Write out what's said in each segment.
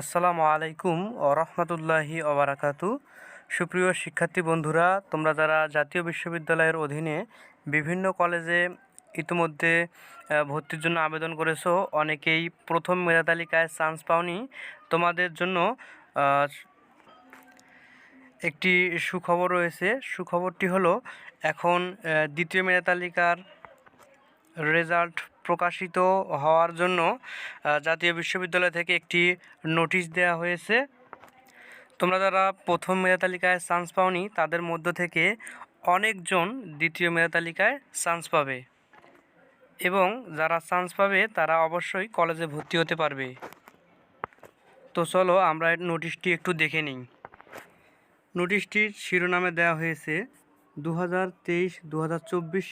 আসসালামু আলাইকুম ও রহমতুল্লাহি ওবরাকাতু সুপ্রিয় শিক্ষার্থী বন্ধুরা, তোমরা যারা জাতীয় বিশ্ববিদ্যালয়ের অধীনে বিভিন্ন কলেজে ইতিমধ্যে ভর্তির জন্য আবেদন করেছ, অনেকেই প্রথম মেধা তালিকায় চান্স পাওনি। তোমাদের জন্য একটি সুখবর রয়েছে। সুখবরটি হলো, এখন দ্বিতীয় মেধা তালিকার রেজাল্ট প্রকাশিত হওয়ার জন্য জাতীয় বিশ্ববিদ্যালয় থেকে একটি নোটিশ দেওয়া হয়েছে। তোমরা যারা প্রথম মেধা তালিকায় চান্স পাওনি, তাদের মধ্য থেকে অনেকজন দ্বিতীয় মেধা তালিকায় চান্স পাবে। এবং যারা চান্স পাবে, তারা অবশ্যই কলেজে ভর্তি হতে পারবে। তো চলো, আমরা নোটিশটি একটু দেখে নিই। নোটিশটির শিরোনামে দেওয়া হয়েছে দু হাজার তেইশ দু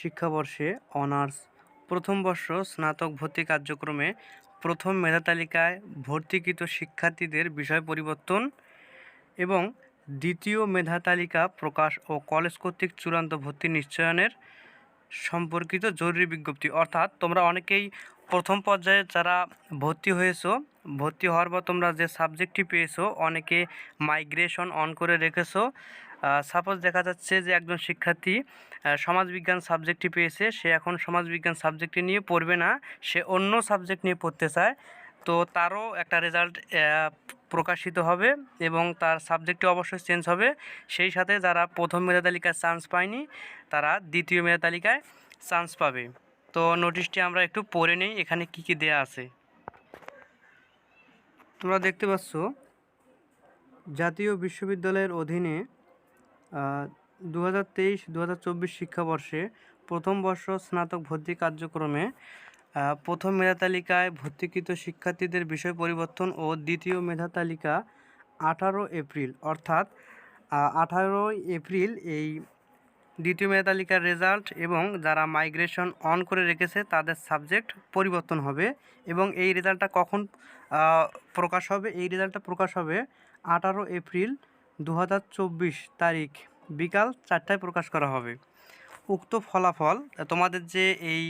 শিক্ষাবর্ষে অনার্স প্রথম বর্ষ স্নাতক ভর্তি কার্যক্রমে প্রথম মেধা তালিকায় ভর্তিকৃত শিক্ষার্থীদের বিষয় পরিবর্তন এবং দ্বিতীয় মেধা তালিকা প্রকাশ ও কলেজ কর্তৃক চূড়ান্ত ভর্তি নিশ্চয়নের সম্পর্কিত জরুরি বিজ্ঞপ্তি। অর্থাৎ তোমরা অনেকেই প্রথম পর্যায়ে যারা ভর্তি হয়েছো, ভর্তি হওয়ার পর তোমরা যে সাবজেক্টটি পেয়েছ, অনেকে মাইগ্রেশন অন করে রেখেছো সাপোজ দেখা যাচ্ছে যে একজন শিক্ষার্থী সমাজবিজ্ঞান সাবজেক্টটি পেয়েছে, সে এখন সমাজবিজ্ঞান সাবজেক্টটি নিয়ে পড়বে না, সে অন্য সাবজেক্ট নিয়ে পড়তে চায়, তো তারও একটা রেজাল্ট প্রকাশিত হবে এবং তার সাবজেক্টটি অবশ্যই চেঞ্জ হবে। সেই সাথে যারা প্রথম মেধা তালিকায় চান্স পায়নি, তারা দ্বিতীয় মেধা তালিকায় চান্স পাবে। তো নোটিশটি আমরা একটু পড়ে নেই, এখানে কি কি দেয়া আছে? তোমরা দেখতে পাচ্ছ, জাতীয় বিশ্ববিদ্যালয়ের অধীনে দু হাজার তেইশ দু হাজার চব্বিশ শিক্ষাবর্ষে প্রথম বর্ষ স্নাতক ভর্তি কার্যক্রমে প্রথম মেধা তালিকায় ভর্তিকৃত শিক্ষার্থীদের বিষয় পরিবর্তন ও দ্বিতীয় মেধা তালিকা আঠারো এপ্রিল। অর্থাৎ আঠারোই এপ্রিল এই দ্বিতীয় মেধা তালিকার রেজাল্ট এবং যারা মাইগ্রেশন অন করে রেখেছে তাদের সাবজেক্ট পরিবর্তন হবে এবং এই রেজাল্টটা কখন প্রকাশ হবে? এই রেজাল্টটা প্রকাশ হবে আঠারো এপ্রিল দু হাজার চব্বিশ তারিখ বিকাল চারটায় প্রকাশ করা হবে। উক্ত ফলাফল, তোমাদের যে এই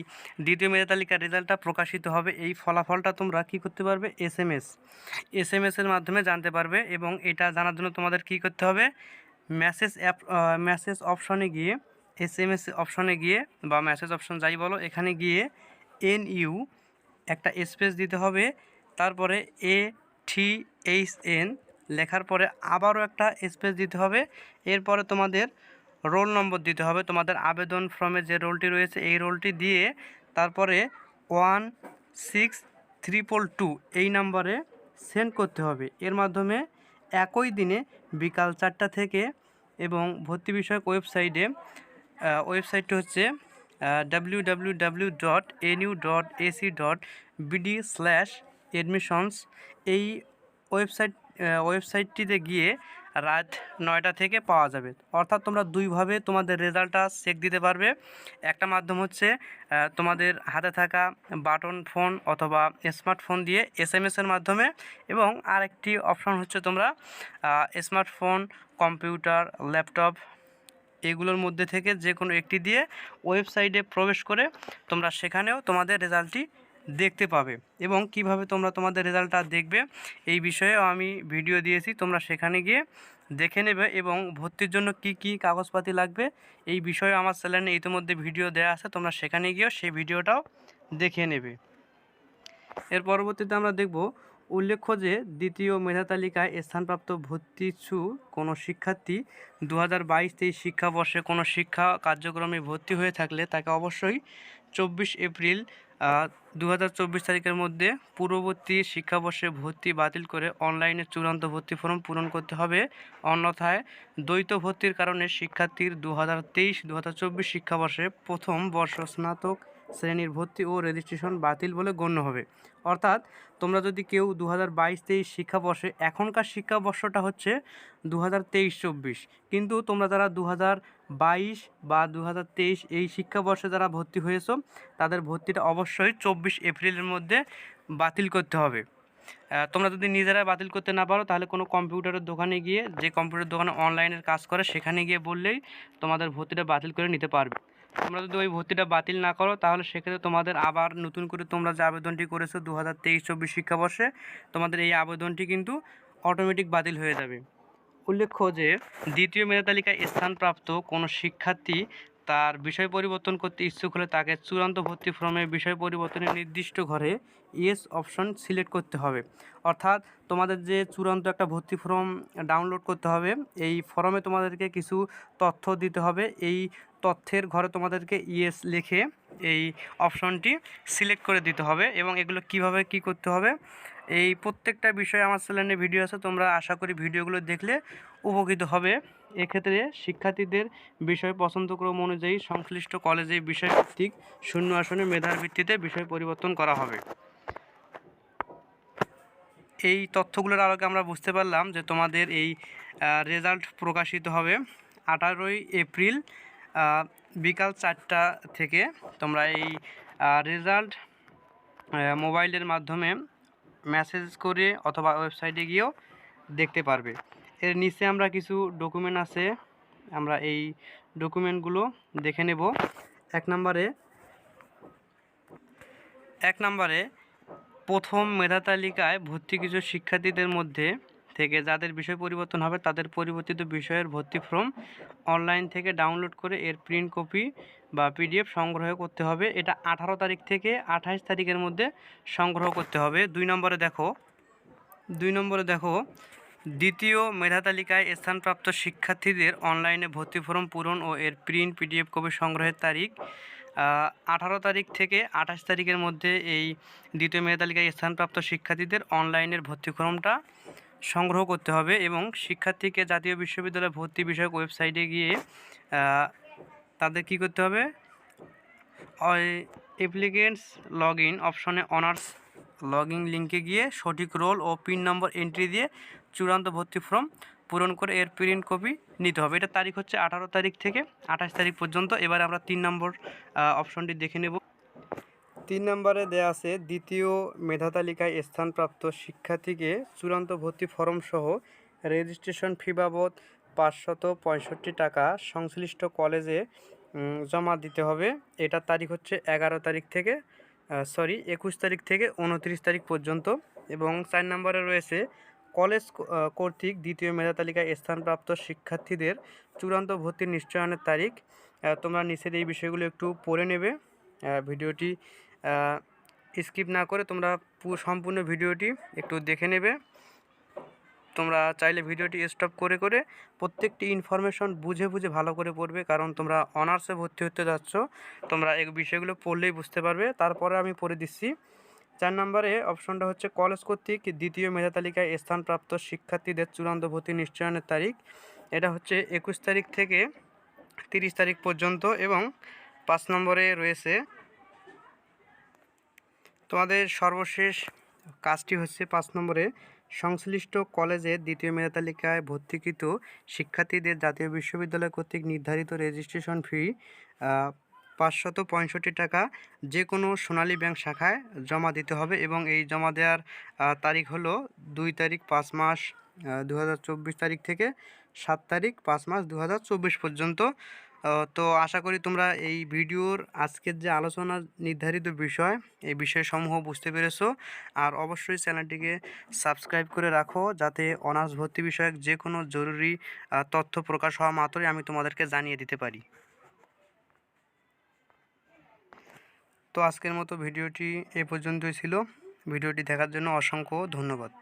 দ্বিতীয় মেধা তালিকার রেজাল্টটা প্রকাশিত হবে, এই ফলাফলটা তোমরা কী করতে পারবে? S M S. S M এসের মাধ্যমে জানতে পারবে এবং এটা জানার জন্য তোমাদের কী করতে হবে? মেসেজ অ্যাপ মেসেজ অপশনে গিয়ে, এস এম এস অপশনে গিয়ে বা মেসেজ অপশন যাই বলো, এখানে গিয়ে এন ইউ একটা স্পেস দিতে হবে। তারপরে এ টি এইচ এন লেখার পরে আবারও একটা স্পেস দিতে হবে। এরপরে তোমাদের রোল নম্বর দিতে হবে। তোমাদের আবেদন ফর্মে যে রোলটি রয়েছে, এই রোলটি দিয়ে তারপরে ওয়ান সিক্স ট্রিপল টু এই নাম্বারে সেন্ড করতে হবে। এর মাধ্যমে একই দিনে বিকাল চারটা থেকে এবং ভর্তি বিষয়ক ওয়েবসাইটে ওয়েবসাইটটি হচ্ছে W W W dot NU dot AC dot BD slash admissions এই ওয়েবসাইট ওয়েবসাইটটিতে গিয়ে রাত নয়টা থেকে পাওয়া যাবে। অর্থাৎ তোমরা দুইভাবে তোমাদের রেজাল্টটা চেক দিতে পারবে। একটা মাধ্যম হচ্ছে তোমাদের হাতে থাকা বাটন ফোন অথবা স্মার্টফোন দিয়ে এস এম এসের মাধ্যমে এবং আরেকটি অপশন হচ্ছে তোমরা স্মার্টফোন, কম্পিউটার, ল্যাপটপ এগুলোর মধ্যে থেকে যে কোনো একটি দিয়ে ওয়েবসাইটে প্রবেশ করে তোমরা সেখানেও তোমাদের রেজাল্টটি দেখতে পাবে এবং কীভাবে তোমরা তোমাদের রেজাল্টটা দেখবে এই বিষয়েও আমি ভিডিও দিয়েছি। তোমরা সেখানে গিয়ে দেখে নেবে এবং ভর্তির জন্য কি কি কাগজপাতি লাগবে এই বিষয়ে আমার চ্যানেলে ইতিমধ্যে ভিডিও দেওয়া আছে। তোমরা সেখানে গিয়েও সেই ভিডিওটাও দেখে নেবে। এর পরবর্তীতে আমরা দেখব উল্লেখ্য যে দ্বিতীয় মেধা তালিকায় স্থানপ্রাপ্ত ভর্তিচ্ছু কোনো শিক্ষার্থী দু হাজার বাইশ তেইশ শিক্ষাবর্ষে কোনো শিক্ষা কার্যক্রমে ভর্তি হয়ে থাকলে তাকে অবশ্যই চব্বিশ এপ্রিল দু হাজার চব্বিশ তারিখের মধ্যে পূর্ববর্তী শিক্ষাবর্ষে ভর্তি বাতিল করে অনলাইনে চূড়ান্ত ভর্তি ফর্ম পূরণ করতে হবে। অন্যথায় দ্বৈত ভর্তির কারণে শিক্ষার্থীর দু হাজার তেইশ শিক্ষাবর্ষে প্রথম বর্ষ স্নাতক শ্রেণির ভর্তি ও রেজিস্ট্রেশন বাতিল বলে গণ্য হবে। অর্থাৎ তোমরা যদি কেউ দু হাজার বাইশ তেইশ শিক্ষাবর্ষে, এখনকার শিক্ষাবর্ষটা হচ্ছে দু হাজার তেইশ চব্বিশ। কিন্তু তোমরা যারা দু হাজার বাইশ বা দু হাজার তেইশ এই শিক্ষাবর্ষে যারা ভর্তি হয়েছো, তাদের ভর্তিটা অবশ্যই চব্বিশ এপ্রিলের মধ্যে বাতিল করতে হবে। তোমরা যদি নিজেরা বাতিল করতে না পারো, তাহলে কোনো কম্পিউটারের দোকানে গিয়ে, যে কম্পিউটার দোকানে অনলাইনের কাজ করে, সেখানে গিয়ে বললেই তোমাদের ভর্তিটা বাতিল করে নিতে পারবে। তোমরা যদি ওই ভর্তিটা বাতিল না করো, তাহলে সেক্ষেত্রে তোমাদের আবার নতুন করে তোমরা যে আবেদনটি করেছ দু হাজার তেইশ চব্বিশ শিক্ষাবর্ষে, তোমাদের এই আবেদনটি কিন্তু অটোমেটিক বাতিল হয়ে যাবে। উল্লেখ্য যে, দ্বিতীয় মেধা তালিকায় স্থানপ্রাপ্ত কোনো শিক্ষার্থী তার বিষয় পরিবর্তন করতে ইচ্ছুক হলে তাকে চূড়ান্ত ভর্তি ফর্মে বিষয় পরিবর্তনের নির্দিষ্ট ঘরে ইয়েস অপশন সিলেক্ট করতে হবে। অর্থাৎ তোমাদের যে চূড়ান্ত একটা ভর্তি ফর্ম ডাউনলোড করতে হবে, এই ফর্মে তোমাদেরকে কিছু তথ্য দিতে হবে। এই তথ্যের ঘরে তোমাদেরকে ইয়েস লিখে এই অপশনটি সিলেক্ট করে দিতে হবে এবং এগুলো কীভাবে কি করতে হবে, এই প্রত্যেকটা বিষয়ে আমার চ্যানেলে ভিডিও আছে, তোমরা আশা করি ভিডিওগুলো দেখলে উপকৃত হবে। এক্ষেত্রে শিক্ষার্থীদের বিষয় পছন্দক্রম অনুযায়ী সংশ্লিষ্ট কলেজে বিষয়ভিত্তিক শূন্য আসনে মেধার ভিত্তিতে বিষয় পরিবর্তন করা হবে। এই তথ্যগুলোর আলোকে আমরা বুঝতে পারলাম যে তোমাদের এই রেজাল্ট প্রকাশিত হবে আঠারোই এপ্রিল বিকাল চারটা থেকে। তোমরা এই রেজাল্ট মোবাইলের মাধ্যমে মেসেজ করে অথবা ওয়েবসাইটে গিয়েও দেখতে পারবে। এর নিচে আমরা কিছু ডকুমেন্ট আছে। আমরা এই ডকুমেন্টগুলো দেখে নেব। এক নম্বরে এক নম্বরে প্রথম মেধা তালিকায় ভর্তি কিছু শিক্ষার্থীদের মধ্যে থেকে যাদের বিষয় পরিবর্তন হবে তাদের পরিবর্তিত বিষয়ের ভর্তি ফর্ম অনলাইন থেকে ডাউনলোড করে এর প্রিন্ট কপি বা পিডিএফ সংগ্রহ করতে হবে। এটা আঠারো তারিখ থেকে আঠাশ তারিখের মধ্যে সংগ্রহ করতে হবে। দুই নম্বরে দেখো, দুই নম্বরে দেখো দ্বিতীয় মেধা তালিকায় স্থানপ্রাপ্ত শিক্ষার্থীদের অনলাইনে ভর্তি ফর্ম পূরণ ও এর প্রিন্ট পিডিএফ কপি সংগ্রহের তারিখ আঠারো তারিখ থেকে আঠাশ তারিখের মধ্যে এই দ্বিতীয় মেধা তালিকায় স্থানপ্রাপ্ত শিক্ষার্থীদের অনলাইনের ভর্তি ফর্মটা সংগ্রহ করতে হবে এবং শিক্ষার্থীকে জাতীয় বিশ্ববিদ্যালয় ভর্তি বিষয়ক ওয়েবসাইটে গিয়ে তাদের কী করতে হবে? অ্যাপ্লিকেন্টস লগ ইন অপশনে অনার্স লগ ইন লিঙ্কে গিয়ে সঠিক রোল ও পিন নম্বর এন্ট্রি দিয়ে চূড়ান্ত ভর্তি ফর্ম পূরণ করে এর প্রিন্ট কপি নিতে হবে। এটা তারিখ হচ্ছে আঠারো তারিখ থেকে আঠাশ তারিখ পর্যন্ত। এবার আমরা তিন নম্বর অপশনটি দেখে নেব। তিন নম্বরে দেয়া আছে, দ্বিতীয় মেধা তালিকায় স্থানপ্রাপ্ত শিক্ষার্থীকে চূড়ান্ত ভর্তি ফর্ম সহ রেজিস্ট্রেশন ফি বাবদ পাঁচশত পঁয়ষট্টি টাকা সংশ্লিষ্ট কলেজে জমা দিতে হবে। এটার তারিখ হচ্ছে এগারো তারিখ থেকে সরি একুশ তারিখ থেকে উনত্রিশ তারিখ পর্যন্ত। এবং চার নম্বরে রয়েছে কলেজ কর্তৃক দ্বিতীয় মেধা তালিকায় স্থানপ্রাপ্ত শিক্ষার্থীদের চূড়ান্ত ভর্তির নিশ্চয়নের তারিখ তোমরা নিচের এই বিষয়গুলো একটু পড়ে নেবে। ভিডিওটি স্কিপ না করে তোমরা সম্পূর্ণ ভিডিওটি একটু দেখে নেবে। তোমরা চাইলে ভিডিওটি স্টপ করে করে প্রত্যেকটি ইনফরমেশন বুঝে বুঝে ভালো করে পড়বে, কারণ তোমরা অনার্সে ভর্তি হতে যাচ্ছ, তোমরা এই বিষয়গুলো পড়লেই বুঝতে পারবে। তারপরে আমি পড়ে দিচ্ছি। চার নম্বরে অপশনটা হচ্ছে কলেজ কর্তৃক দ্বিতীয় মেধা তালিকায় স্থানপ্রাপ্ত শিক্ষার্থীদের চূড়ান্ত ভর্তি নিশ্চয়নের তারিখ। এটা হচ্ছে একুশ তারিখ থেকে তিরিশ তারিখ পর্যন্ত এবং পাঁচ নম্বরে রয়েছে তোমাদের সর্বশেষ কাজটি হচ্ছে পাঁচ নম্বরে সংশ্লিষ্ট কলেজের দ্বিতীয় মেধা তালিকায় ভর্তিকৃত শিক্ষার্থীদের জাতীয় বিশ্ববিদ্যালয় কর্তৃক নির্ধারিত রেজিস্ট্রেশন ফি পাঁচশত পঁয়ষট্টি টাকা যে কোনো সোনালী ব্যাংক শাখায় জমা দিতে হবে এবং এই জমা দেওয়ার তারিখ হলো দুই তারিখ পাঁচ মাস দু হাজার চব্বিশ তারিখ থেকে সাত তারিখ পাঁচ মাস দু হাজার চব্বিশ পর্যন্ত। তো আশা করি তোমরা এই ভিডিওর আজকের যে আলোচনা নির্ধারিত বিষয়, এই বিষয়সমূহ বুঝতে পেরেছ। আর অবশ্যই চ্যানেলটিকে সাবস্ক্রাইব করে রাখো যাতে অনার্স ভর্তি বিষয়ক যে কোনো জরুরি তথ্য প্রকাশ হওয়া মাত্রই আমি তোমাদেরকে জানিয়ে দিতে পারি। তো আজকের মতো ভিডিওটি এ পর্যন্তই ছিল। ভিডিওটি দেখার জন্য অসংখ্য ধন্যবাদ।